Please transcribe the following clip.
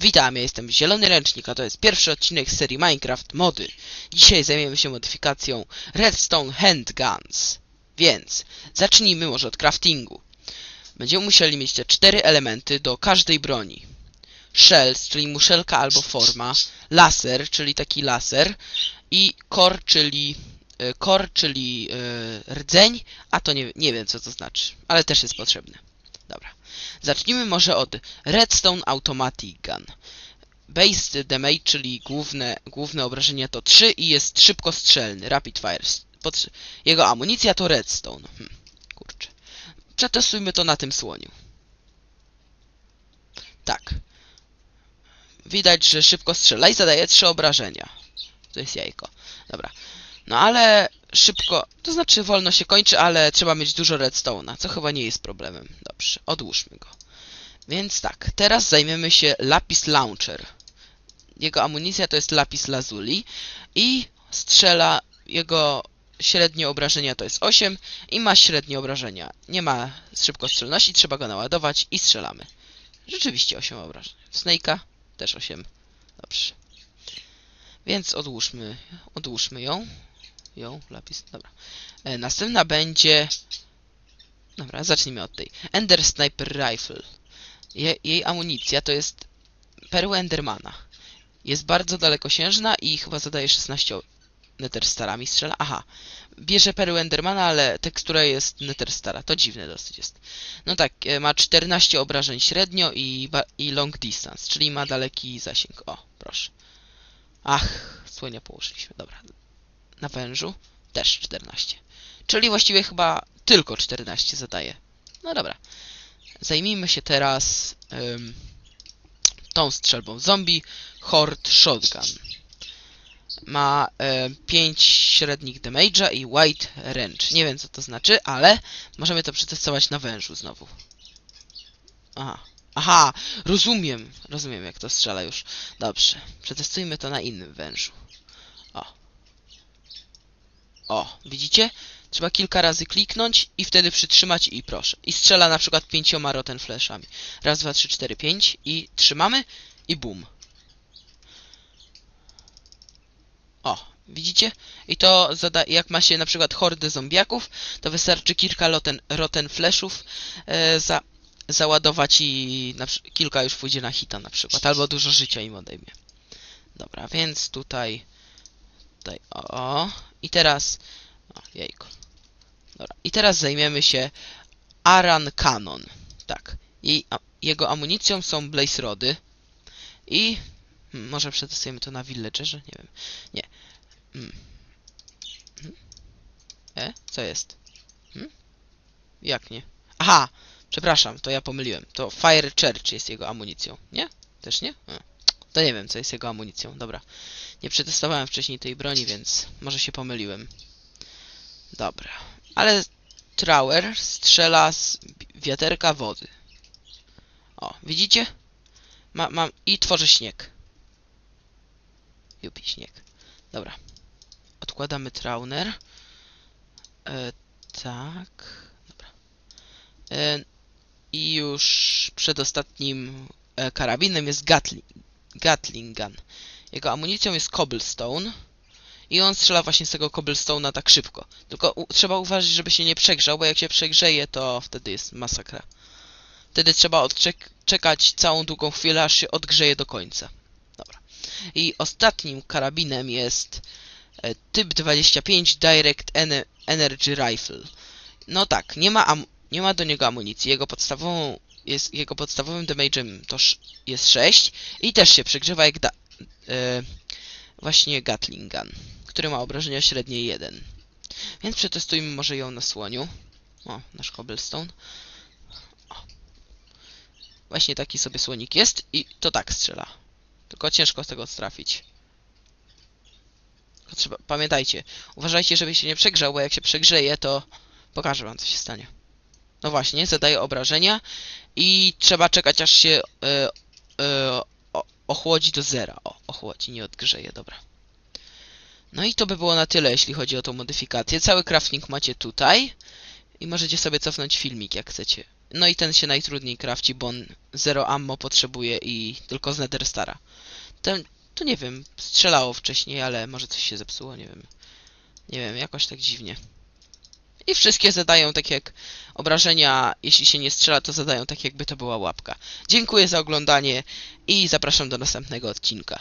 Witam, ja jestem Zielony Ręcznik, a to jest pierwszy odcinek serii Minecraft Mody. Dzisiaj zajmiemy się modyfikacją Redstone Handguns. Więc zacznijmy może od craftingu. Będziemy musieli mieć te cztery elementy do każdej broni. Shells, czyli muszelka albo forma, laser, czyli taki laser i core, czyli e, core, czyli e, rdzeń, a to nie, nie wiem co to znaczy, ale też jest potrzebne. Dobra. Zacznijmy może od Redstone Automatic Gun. Base damage, czyli główne, główne obrażenia to 3 i jest szybkostrzelny, rapid fire. Jego amunicja to redstone. Hm, kurczę. Przetestujmy to na tym słoniu. Tak. Widać, że szybko strzela i zadaje 3 obrażenia. To jest jajko. Dobra. No ale szybko, to znaczy wolno się kończy, ale trzeba mieć dużo redstone'a, co chyba nie jest problemem. Dobrze, odłóżmy go. Więc tak, teraz zajmiemy się Lapis Launcher. Jego amunicja to jest Lapis Lazuli i strzela jego średnie obrażenia to jest 8 i ma średnie obrażenia. Nie ma szybkostrzelności, trzeba go naładować i strzelamy. Rzeczywiście 8 obrażeń. Snake'a też 8. Dobrze. Więc odłóżmy, odłóżmy ją. Ją, lapis, dobra. E, następna będzie... Dobra, zacznijmy od tej. Ender Sniper Rifle. Je, jej amunicja to jest perła Endermana. Jest bardzo dalekosiężna i chyba zadaje 16 Netherstarami strzela. Aha, bierze perłę Endermana, ale tekstura jest Netherstara. To dziwne dosyć jest. No tak, e, ma 14 obrażeń średnio i, i long distance, czyli ma daleki zasięg. O, proszę. Ach, słonia położyliśmy. Dobra. Na wężu też 14. Czyli właściwie chyba tylko 14 zadaje. No dobra. Zajmijmy się teraz ym, tą strzelbą zombie Horde Shotgun. Ma y, 5 średnich damage'a i white range. Nie wiem co to znaczy, ale możemy to przetestować na wężu znowu. Aha. Aha, rozumiem. Rozumiem jak to strzela już. Dobrze. Przetestujmy to na innym wężu. O. O, widzicie? Trzeba kilka razy kliknąć i wtedy przytrzymać i proszę. I strzela na przykład pięcioma roten flashami. Raz, dwa, trzy, cztery, pięć i trzymamy i bum. O, widzicie? I to jak ma się na przykład hordę zombiaków, to wystarczy kilka roten, roten flashów e, za załadować i kilka już pójdzie na hita na przykład, albo dużo życia im odejmie. Dobra, więc tutaj, tutaj, o, o. i teraz, o. Dobra, i teraz zajmiemy się Aran Cannon. Tak, jej, a, jego amunicją są Blaze Rody i hmm, może przetestujemy to na Villagerze, nie wiem, nie. Hmm. Hmm? E, co jest? Hmm? Jak nie? Aha! Przepraszam, to ja pomyliłem. To Fire Church jest jego amunicją, nie? Też nie? A. To nie wiem, co jest jego amunicją. Dobra. Nie przetestowałem wcześniej tej broni, więc może się pomyliłem. Dobra. Ale Trower strzela z wiaterka wody. O, widzicie? Ma, mam i tworzy śnieg. Jupi śnieg. Dobra. Odkładamy Trauner. E, tak. Dobra. E, i już przedostatnim e, karabinem jest Gatling, Gatling Gun. Jego amunicją jest Cobblestone i on strzela właśnie z tego Cobblestone'a tak szybko. Tylko trzeba uważać, żeby się nie przegrzał, bo jak się przegrzeje, to wtedy jest masakra. Wtedy trzeba odczekać całą długą chwilę, aż się odgrzeje do końca. Dobra. I ostatnim karabinem jest e, typ 25 Direct Ene Energy Rifle. No tak, nie ma nie ma do niego amunicji. Jego podstawową jest jego podstawowym damage'em to jest 6 i też się przegrzewa jak da, e, właśnie Gatling Gun, który ma obrażenia średnie 1. Więc przetestujmy może ją na słoniu. O, nasz cobblestone. O. Właśnie taki sobie słonik jest i to tak strzela. Tylko ciężko z tego trafić. Tylko trzeba, pamiętajcie, uważajcie, żeby się nie przegrzał, bo jak się przegrzeje, to pokażę wam, co się stanie. No właśnie, zadaje obrażenia i trzeba czekać aż się e, e, ochłodzi do zera. O, ochłodzi, nie odgrzeje, dobra. No i to by było na tyle, jeśli chodzi o tą modyfikację. Cały crafting macie tutaj i możecie sobie cofnąć filmik, jak chcecie. No i ten się najtrudniej krafci, bo on zero ammo potrzebuje i tylko z Nether Stara. Ten, to nie wiem, strzelało wcześniej, ale może coś się zepsuło, nie wiem. Nie wiem, jakoś tak dziwnie. I wszystkie zadają tak jak obrażenia, jeśli się nie strzela, to zadają tak jakby to była łapka. Dziękuję za oglądanie i zapraszam do następnego odcinka.